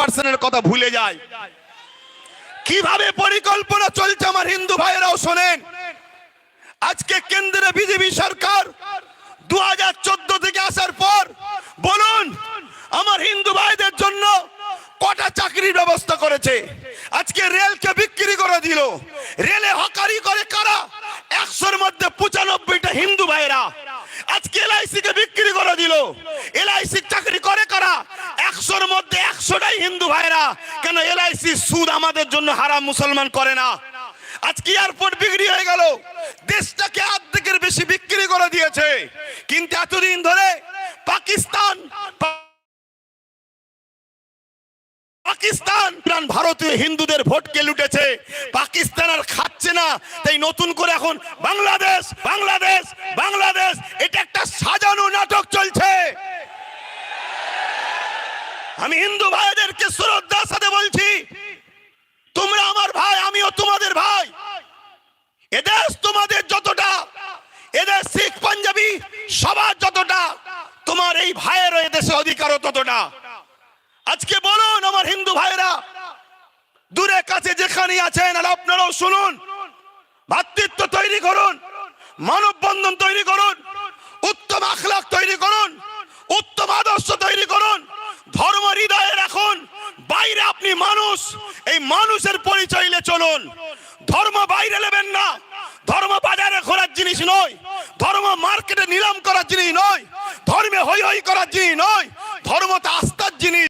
পার্সেন্টের কথা ভুলে যায়। কীভাবে পরিকল্পনা চলছে আমার হিন্দু ভাইয়েরাও শোনেন। আজকে কেন্দ্রে বিজেপি সরকার দু হাজার চোদ্দ থেকে আসার পর বলুন, আমার হিন্দু ভাইদের জন্য কটা চাকরির ব্যবস্থা করেছে? আজকে রেলকে বিক্রি করে দিল। রেলে হকারি করে কারা? একশোর মধ্যে মধ্যে একশোটাই হিন্দু ভাইরা কেন এলআইসি সুদ আমাদের জন্য হারাম মুসলমান করে না? আজকে এয়ারপোর্ট বিক্রি হয়ে গেল। দেশটাকে অর্ধেকের বেশি বিক্রি করে দিয়েছে। কিন্তু এতদিন ধরে পাকিস্তান পাকিস্তান ভারতীয় হিন্দুদের ভোটকে লুটেছে। পাকিস্তান আর খাচ্ছে না। তাই নতুন করে এখন বাংলাদেশ বাংলাদেশ বাংলাদেশ। আমি হিন্দু ভাইদেরকে শ্রদ্ধার সাথে বলছি, তোমরা আমার ভাই, আমিও তোমাদের ভাই। এদেশ তোমাদের যতটা, এদেশ শিখ, পাঞ্জাবি সবার যতটা, তোমার এই ভাইয়েরও এদেশে অধিকারও ততটা। আজকে বলুন আমার হিন্দু ভাইরা দূরে কাছে যেখানে আছেন, আর আপনারাও শুনুন, ভাতৃত্ব তৈরি করুন, মানববন্ধন তৈরি করুন, উত্তম আখলাক তৈরি করুন উত্তম আদর্শ তৈরি করুন ধর্ম হৃদয়ে রাখুন বাইরে আপনি মানুষ এই মানুষের পরিচয় নিয়ে চলুন। ধর্ম বাইরে নেবেন না। ধর্ম বাজারে ঘোরার জিনিস নয়। ধর্ম মার্কেটে নিলাম করার জিনিস নয়। ধর্মে হই হই করার জিনিস নয়। ধর্ম তো আস্থার জিনিস।